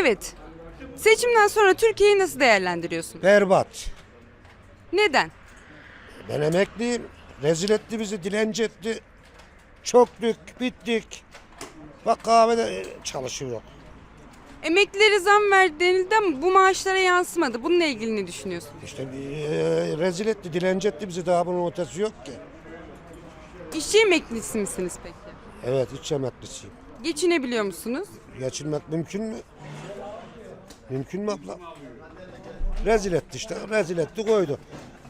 Evet. Seçimden sonra Türkiye'yi nasıl değerlendiriyorsun? Berbat. Neden? Ben emekliyim. Rezil etti bizi, dilenci etti. Çöktük, bittik. Bak kahvede e, çalışıyor. Emeklilere zam verdi denildi ama bu maaşlara yansımadı. Bununla ilgili ne düşünüyorsun? İşte e, rezil etti, dilenci etti bizi. Daha bunun ötesi yok ki. İşçi emeklisi misiniz peki? Evet, iç emeklisiyim. Geçinebiliyor musunuz? Geçinmek mümkün mü? Mümkün mü abla? Rezil etti işte. Rezil etti koydu.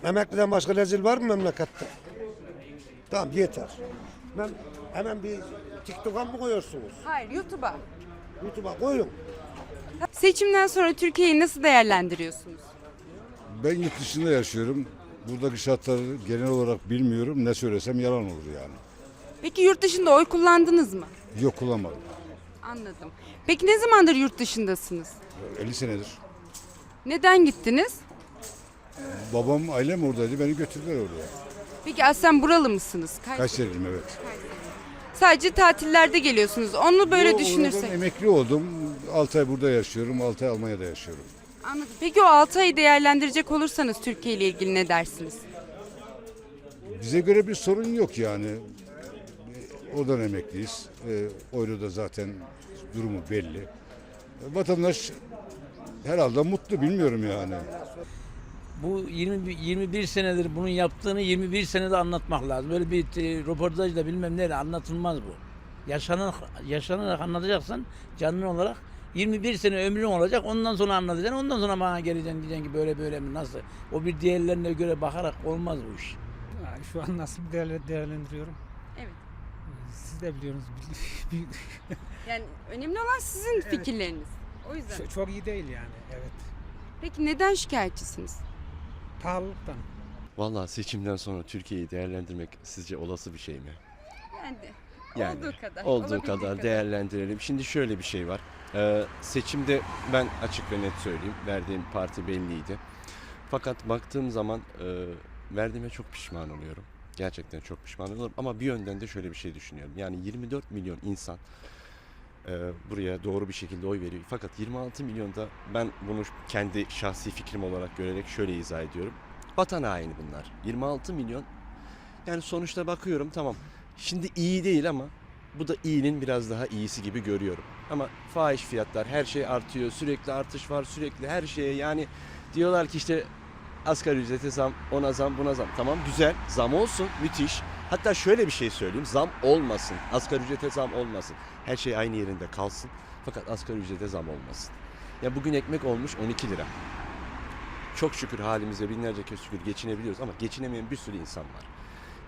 Emekliden başka rezil var mı memlekette? Tamam yeter. Ben hemen bir TikTok'a mı koyuyorsunuz? Hayır, YouTube'a. YouTube'a koyun. Seçimden sonra Türkiye'yi nasıl değerlendiriyorsunuz? Ben yurt dışında yaşıyorum. Buradaki şartları genel olarak bilmiyorum. Ne söylesem yalan olur yani. Peki yurt dışında oy kullandınız mı? Yok kullanmadım. Anladım. Peki ne zamandır yurt dışındasınız? 50 senedir. Neden gittiniz? Babam, ailem oradaydı. Beni götürdüler oraya. Peki aslen buralı mısınız? Kaç- Kayseriliyim evet. Sadece tatillerde geliyorsunuz. Onu böyle Yo, düşünürsek. oradan emekli oldum. 6 ay burada yaşıyorum. 6 ay Almanya'da yaşıyorum. Anladım. Peki o 6 ayı değerlendirecek olursanız Türkiye ile ilgili ne dersiniz? Bize göre bir sorun yok yani. Oradan emekliyiz. E, oylu da zaten durumu belli. E, Vatandaş herhalde mutlu bilmiyorum yani. Bu 20, 21 senedir bunun yaptığını 21 senede anlatmak lazım. Böyle bir e, röportajla bilmem neyle anlatılmaz bu. Yaşanarak, yaşanarak anlatacaksın canlı olarak. 21 sene ömrün olacak ondan sonra anlatacaksın. Ondan sonra bana geleceksin diyeceksin ki böyle böyle mi nasıl. O bir diğerlerine göre bakarak olmaz bu iş. Yani şu an nasıl bir değerle- değerlendiriyorum? Evet. Siz de biliyorsunuz. Yani önemli olan sizin fikirleriniz. O yüzden. Çok, çok iyi değil yani. Evet. Peki neden şikayetçisiniz? Pahalılıktan. Vallahi seçimden sonra Türkiye'yi değerlendirmek sizce olası bir şey mi? Yani, Yani olduğu kadar. Olduğu olabildiği kadar değerlendirelim. Şimdi şöyle bir şey var. Ee, seçimde ben açık ve net söyleyeyim. Verdiğim parti belliydi. Fakat baktığım zaman e, verdiğime çok pişman oluyorum. Gerçekten çok pişman oluyorum. Ama bir yönden de şöyle bir şey düşünüyorum. Yani 24 milyon insan e, buraya doğru bir şekilde oy veriyor. Fakat 26 milyonda ben bunu kendi şahsi fikrim olarak görerek şöyle izah ediyorum. Vatan haini bunlar. 26 milyon. Yani sonuçta bakıyorum tamam. Şimdi iyi değil ama bu da iyinin biraz daha iyisi gibi görüyorum. Ama fahiş fiyatlar her şey artıyor. Sürekli artış var sürekli her şeye yani diyorlar ki işte asgari ücrete zam, ona zam, buna zam. Tamam güzel zam olsun müthiş. Hatta şöyle bir şey söyleyeyim zam olmasın. Asgari ücrete zam olmasın. Her şey aynı yerinde kalsın. Fakat asgari ücrete zam olmasın. Ya bugün ekmek olmuş 12 lira. Çok şükür halimize binlerce kez şükür geçinebiliyoruz ama geçinemeyen bir sürü insan var.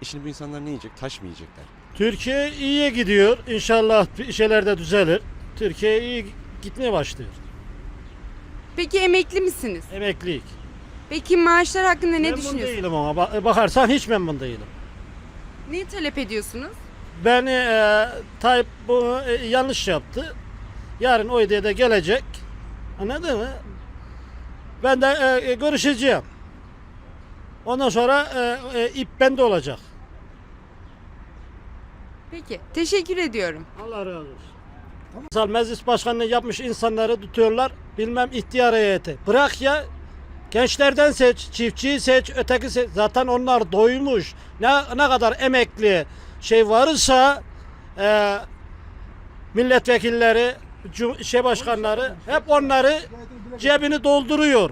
E şimdi bu insanlar ne yiyecek? Taş mı yiyecekler? Türkiye iyiye gidiyor. İnşallah bir şeyler de düzelir. Türkiye iyi gitmeye başlıyor. Peki emekli misiniz? Emeklilik. Peki maaşlar hakkında ne memnun düşünüyorsunuz? değilim ama ba- bakarsan hiç memnun değilim. Ne talep ediyorsunuz? Beni e, Tayyip bu e, yanlış yaptı. Yarın o ideye de gelecek. Anladın mı? Ben de e, e, görüşeceğim. Ondan sonra e, e, ip bende olacak. Peki. Teşekkür ediyorum. Allah razı olsun. Meclis başkanlığı yapmış insanları tutuyorlar. Bilmem ihtiyar heyeti. Bırak ya gençlerden seç, çiftçiyi seç, öteki seç. Zaten onlar doymuş. Ne, ne kadar emekli şey varsa e, milletvekilleri, cum- şey başkanları hep onları cebini dolduruyor.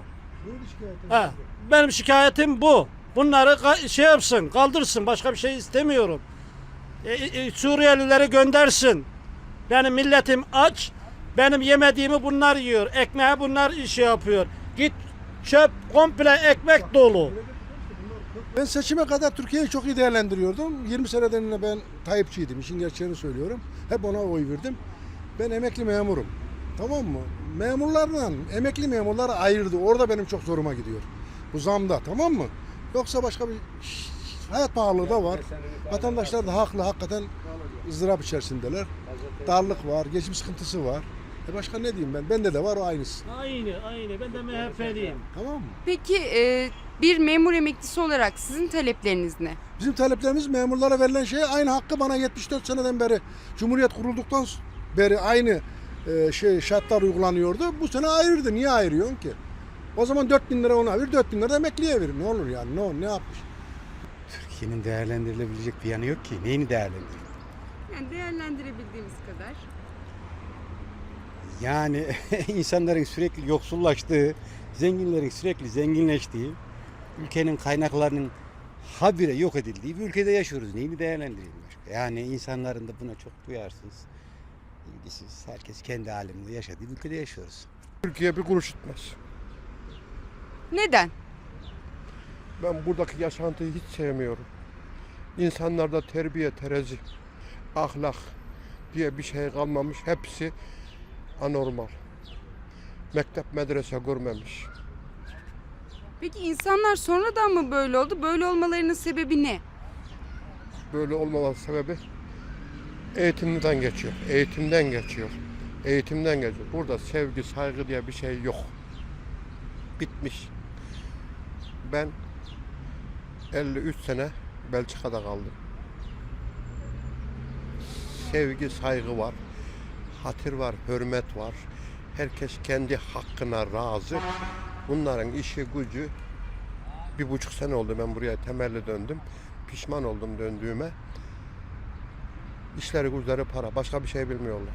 Ha, benim şikayetim bu. Bunları şey yapsın, kaldırsın. Başka bir şey istemiyorum. E, e, Suriyelileri göndersin. Benim milletim aç. Benim yemediğimi bunlar yiyor. Ekmeği bunlar şey yapıyor. Git çöp komple ekmek dolu. Ben seçime kadar Türkiye'yi çok iyi değerlendiriyordum. 20 seneden ben Tayyipçiydim. İşin gerçeğini söylüyorum. Hep ona oy verdim. Ben emekli memurum. Tamam mı? Memurlarla emekli memurları ayırdı. Orada benim çok zoruma gidiyor. Bu zamda tamam mı? Yoksa başka bir hayat pahalılığı da var. Vatandaşlar da haklı. Hakikaten ızdırap içerisindeler. Darlık var, geçim sıkıntısı var. E başka ne diyeyim ben? Bende de var o aynısı. Aynı aynı. Ben de MHP'liyim. Tamam mı? Peki e, bir memur emeklisi olarak sizin talepleriniz ne? Bizim taleplerimiz memurlara verilen şey aynı hakkı bana 74 seneden beri Cumhuriyet kurulduktan beri aynı e, şey şartlar uygulanıyordu. Bu sene ayırdı. Niye ayırıyorsun ki? O zaman 4000 lira ona ver, 4000 lira da emekliye ver. Ne olur yani? Ne, ne yapmış? Türkiye'nin değerlendirilebilecek bir yanı yok ki. Neyini değerlendirir? Yani değerlendirebildiğimiz kadar. Yani insanların sürekli yoksullaştığı, zenginlerin sürekli zenginleştiği, ülkenin kaynaklarının habire yok edildiği bir ülkede yaşıyoruz. Neyini değerlendirelim başka? Yani insanların da buna çok duyarsız, ilgisiz, herkes kendi halinde yaşadığı bir ülkede yaşıyoruz. Türkiye bir kuruş tutmaz. Neden? Ben buradaki yaşantıyı hiç sevmiyorum. İnsanlarda terbiye, terezi, ahlak diye bir şey kalmamış. Hepsi anormal. Mektep, medrese görmemiş. Peki insanlar sonradan mı böyle oldu? Böyle olmalarının sebebi ne? Böyle olmaması sebebi eğitimden geçiyor. Eğitimden geçiyor. Eğitimden geçiyor. Burada sevgi, saygı diye bir şey yok. Bitmiş. Ben 53 sene Belçika'da kaldım. Sevgi, saygı var. Hatır var, hürmet var. Herkes kendi hakkına razı. Bunların işi gücü bir buçuk sene oldu ben buraya temelli döndüm. Pişman oldum döndüğüme. İşleri güçleri para. Başka bir şey bilmiyorlar.